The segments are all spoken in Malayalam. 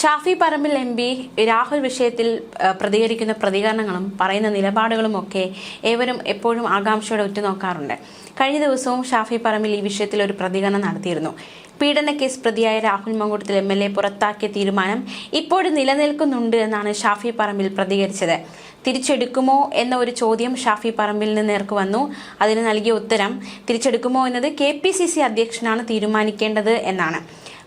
ഷാഫി പറമ്പിൽ എം പി രാഹുൽ വിഷയത്തിൽ പ്രതികരിക്കുന്ന പ്രതികരണങ്ങളും പറയുന്ന നിലപാടുകളും ഒക്കെ ഏവരും എപ്പോഴും ആകാംക്ഷയോടെ ഉറ്റുനോക്കാറുണ്ട്. കഴിഞ്ഞ ദിവസവും ഷാഫി പറമ്പിൽ ഈ വിഷയത്തിൽ ഒരു പ്രതികരണം നടത്തിയിരുന്നു. പീഡന കേസ് പ്രതിയായ Rahul Mamkootathil M L A പുറത്താക്കിയ തീരുമാനം ഇപ്പോഴും നിലനിൽക്കുന്നുണ്ട് എന്നാണ് ഷാഫി പറമ്പിൽ പ്രതികരിച്ചത്. തിരിച്ചെടുക്കുമോ എന്ന ഒരു ചോദ്യം ഷാഫി പറമ്പിൽ നിന്ന് നേർക്ക് വന്നു. അതിന് നൽകിയ ഉത്തരം തിരിച്ചെടുക്കുമോ എന്നത് കെ പി സി സി അധ്യക്ഷനാണ് തീരുമാനിക്കേണ്ടത് എന്നാണ്.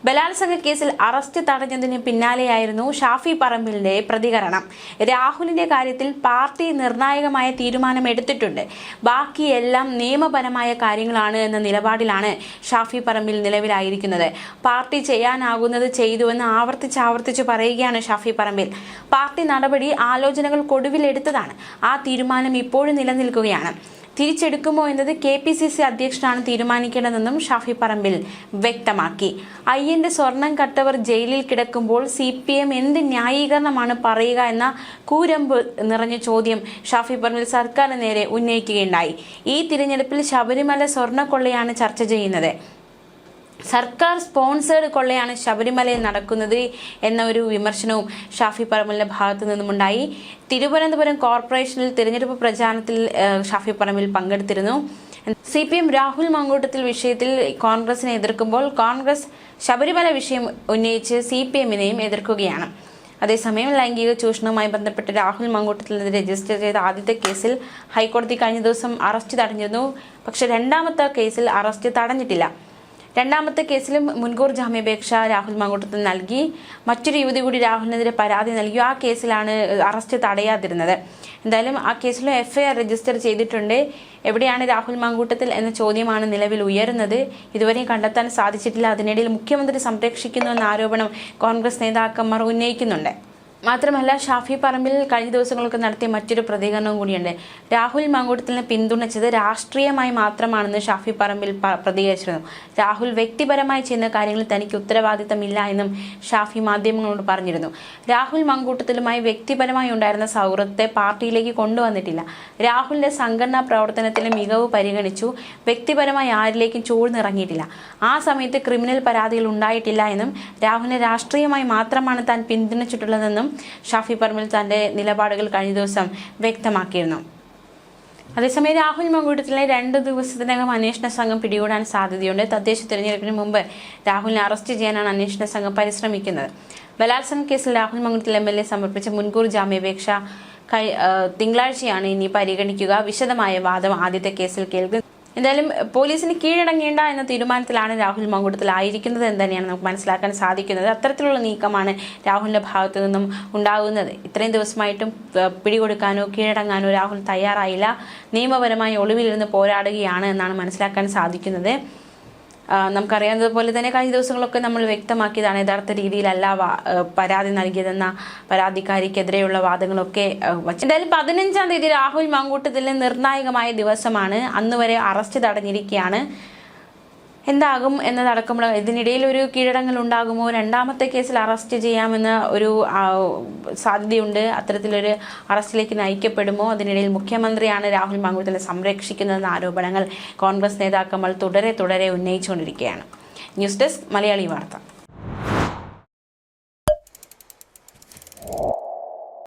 ബലാത്സംഗ കേസിൽ അറസ്റ്റ് തടഞ്ഞതിന് പിന്നാലെയായിരുന്നു ഷാഫി പറമ്പിലിന്റെ പ്രതികരണം. രാഹുലിന്റെ കാര്യത്തിൽ പാർട്ടി നിർണായകമായ തീരുമാനം എടുത്തിട്ടുണ്ട്. ബാക്കിയെല്ലാം നിയമപരമായ കാര്യങ്ങളാണ് എന്ന നിലപാടിലാണ് ഷാഫി പറമ്പിൽ നിലവിലായിരിക്കുന്നത്. പാർട്ടി ചെയ്യാനാകുന്നത് ചെയ്തുവെന്ന് ആവർത്തിച്ച് ആവർത്തിച്ച് പറയുകയാണ് ഷാഫി പറമ്പിൽ. പാർട്ടി നടപടി ആലോചനകൾക്കൊടുവിലെടുത്തതാണ്. ആ തീരുമാനം ഇപ്പോഴും നിലനിൽക്കുകയാണ്. തിരിച്ചെടുക്കുമോ എന്നത് കെ പി സി സി അധ്യക്ഷനാണ് തീരുമാനിക്കേണ്ടതെന്നും ഷാഫി പറമ്പിൽ വ്യക്തമാക്കി. അയ്യന്റെ സ്വർണം കട്ടവർ ജയിലിൽ കിടക്കുമ്പോൾ സി പി എം എന്ത് ന്യായീകരണമാണ് പറയുക എന്ന കൂരമ്പ് നിറഞ്ഞ ചോദ്യം ഷാഫി പറമ്പിൽ സർക്കാരിന് നേരെ ഉന്നയിക്കുകയുണ്ടായി. ഈ തിരഞ്ഞെടുപ്പിൽ ശബരിമല സ്വർണക്കൊള്ളയാണ് ചർച്ച ചെയ്യുന്നത്. സർക്കാർ സ്പോൺസേഡ് കൊള്ളയാണ് ശബരിമലയിൽ നടക്കുന്നത് എന്ന ഒരു വിമർശനവും ഷാഫി പറമ്പിലിന്റെ ഭാഗത്തു നിന്നുമുണ്ടായി. തിരുവനന്തപുരം കോർപ്പറേഷനിൽ തിരഞ്ഞെടുപ്പ് പ്രചാരണത്തിൽ ഷാഫി പറമ്പിൽ പങ്കെടുത്തിരുന്നു. C P M Rahul Mamkootathil വിഷയത്തിൽ കോൺഗ്രസിനെ എതിർക്കുമ്പോൾ കോൺഗ്രസ് ശബരിമല വിഷയം ഉന്നയിച്ച് സി പി എമ്മിനെയും എതിർക്കുകയാണ്. അതേസമയം ലൈംഗിക ചൂഷണവുമായി ബന്ധപ്പെട്ട് രാഹുൽ മങ്കൂട്ടത്തിനെതിരെ രജിസ്റ്റർ ചെയ്ത ആദ്യത്തെ കേസിൽ ഹൈക്കോടതി കഴിഞ്ഞ ദിവസം അറസ്റ്റ് തടഞ്ഞിരുന്നു. പക്ഷെ രണ്ടാമത്തെ കേസിൽ അറസ്റ്റ് തടഞ്ഞിട്ടില്ല. രണ്ടാമത്തെ കേസിലും മുൻകൂർ ജാമ്യാപേക്ഷ രാഹുൽ മങ്കൂട്ടത്തിൽ നൽകി. മറ്റൊരു യുവതി കൂടി രാഹുലിനെതിരെ പരാതി നൽകി. ആ കേസിലാണ് അറസ്റ്റ് തടയാതിരുന്നത്. എന്തായാലും ആ കേസിലും എഫ്ഐആർ രജിസ്റ്റർ ചെയ്തിട്ടുണ്ട്. എവിടെയാണ് രാഹുൽ മങ്കൂട്ടത്തിൽ എന്ന ചോദ്യമാണ് നിലവിൽ ഉയരുന്നത്. ഇതുവരെയും കണ്ടെത്താൻ സാധിച്ചിട്ടില്ല. അതിനിടയിൽ മുഖ്യമന്ത്രി സംരക്ഷിക്കുന്നു എന്ന ആരോപണം കോൺഗ്രസ് നേതാക്കന്മാർ ഉന്നയിക്കുന്നുണ്ട്. മാത്രമല്ല ഷാഫി പറമ്പിൽ കഴിഞ്ഞ ദിവസങ്ങളൊക്കെ നടത്തിയ മറ്റൊരു പ്രതികരണവും കൂടിയുണ്ട്. രാഹുൽ മങ്കൂട്ടത്തിനെ പിന്തുണച്ചത് രാഷ്ട്രീയമായി മാത്രമാണെന്ന് ഷാഫി പറമ്പിൽ പ്രതികരിച്ചിരുന്നു. രാഹുൽ വ്യക്തിപരമായി ചെയ്യുന്ന കാര്യങ്ങളിൽ തനിക്ക് ഉത്തരവാദിത്തമില്ല എന്നും ഷാഫി മാധ്യമങ്ങളോട് പറഞ്ഞിരുന്നു. രാഹുൽ മങ്കൂട്ടത്തിലുമായി വ്യക്തിപരമായി ഉണ്ടായിരുന്ന സൗഹൃദത്തെ പാർട്ടിയിലേക്ക് കൊണ്ടുവന്നിട്ടില്ല. രാഹുലിന്റെ സംഘടനാ പ്രവർത്തനത്തിലെ മികവ് പരിഗണിച്ചു. വ്യക്തിപരമായി ആരിലേക്കും ചൂഴ്ന്നിറങ്ങിയിട്ടില്ല. ആ സമയത്ത് ക്രിമിനൽ പരാതികൾ ഉണ്ടായിട്ടില്ല എന്നും രാഹുലിനെ രാഷ്ട്രീയമായി മാത്രമാണ് താൻ പിന്തുണച്ചിട്ടുള്ളതെന്നും ഷാഫി പറമ്പിൽ തന്റെ നിലപാടുകൾ കഴിഞ്ഞ ദിവസം വ്യക്തമാക്കിയിരുന്നു. അതേസമയം രാഹുൽ മങ്കൂട്ടത്തിലെ രണ്ട് ദിവസത്തിനകം അന്വേഷണ സംഘം പിടികൂടാൻ സാധ്യതയുണ്ട്. തദ്ദേശ തിരഞ്ഞെടുപ്പിന് മുമ്പ് രാഹുലിനെ അറസ്റ്റ് ചെയ്യാനാണ് അന്വേഷണ സംഘം പരിശ്രമിക്കുന്നത്. ബലാത്സംഗ കേസിൽ Rahul Mamkootathil M L A സമർപ്പിച്ച മുൻകൂർ ജാമ്യാപേക്ഷ തിങ്കളാഴ്ചയാണ് ഇനി പരിഗണിക്കുക. വിശദമായ വാദം ആദ്യത്തെ കേസിൽ കേൾക്കും. എന്തായാലും പോലീസിന് കീഴടങ്ങേണ്ട എന്ന തീരുമാനത്തിലാണ് രാഹുൽ മങ്കൂട്ടത്തിലായിരിക്കുന്നത് എന്ന് തന്നെയാണ് നമുക്ക് മനസ്സിലാക്കാൻ സാധിക്കുന്നത്. അത്തരത്തിലുള്ള നീക്കമാണ് രാഹുലിന്റെ ഭാഗത്തു നിന്നും ഉണ്ടാകുന്നത്. ഇത്രയും ദിവസമായിട്ടും പിടികൊടുക്കാനോ കീഴടങ്ങാനോ രാഹുൽ തയ്യാറായില്ല. നിയമപരമായി ഒളിവിലിരുന്ന് പോരാടുകയാണ് എന്നാണ് മനസ്സിലാക്കാൻ സാധിക്കുന്നത്. നമുക്കറിയാവുന്നത് പോലെ തന്നെ കഴിഞ്ഞ ദിവസങ്ങളൊക്കെ നമ്മൾ വ്യക്തമാക്കിയതാണ് യഥാർത്ഥ രീതിയിലല്ല പരാതി നൽകിയതെന്ന പരാതിക്കാരിക്കെതിരെയുള്ള വാദങ്ങളൊക്കെ എന്തായാലും പതിനഞ്ചാം തീയതി രാഹുൽ മാങ്കൂട്ടത്തിലെ നിർണായകമായ ദിവസമാണ്. അന്ന് വരെ അറസ്റ്റ് തടഞ്ഞിരിക്കുകയാണ്. എന്താകും എന്നതടക്കമുള്ള ഇതിനിടയിൽ ഒരു കീഴടങ്ങൾ ഉണ്ടാകുമോ? രണ്ടാമത്തെ കേസിൽ അറസ്റ്റ് ചെയ്യാമെന്ന ഒരു സാധ്യതയുണ്ട്. അത്തരത്തിലൊരു അറസ്റ്റിലേക്ക് നയിക്കപ്പെടുമോ? അതിനിടയിൽ മുഖ്യമന്ത്രിയാണ് രാഹുൽ മാങ്കൂട്ടത്തിനെ സംരക്ഷിക്കുന്നതെന്ന ആരോപണങ്ങൾ കോൺഗ്രസ് നേതാക്കന്മാർ തുടരെ തുടരെ ഉന്നയിച്ചുകൊണ്ടിരിക്കുകയാണ്. ന്യൂസ് ഡെസ്ക് മലയാളി വാർത്ത.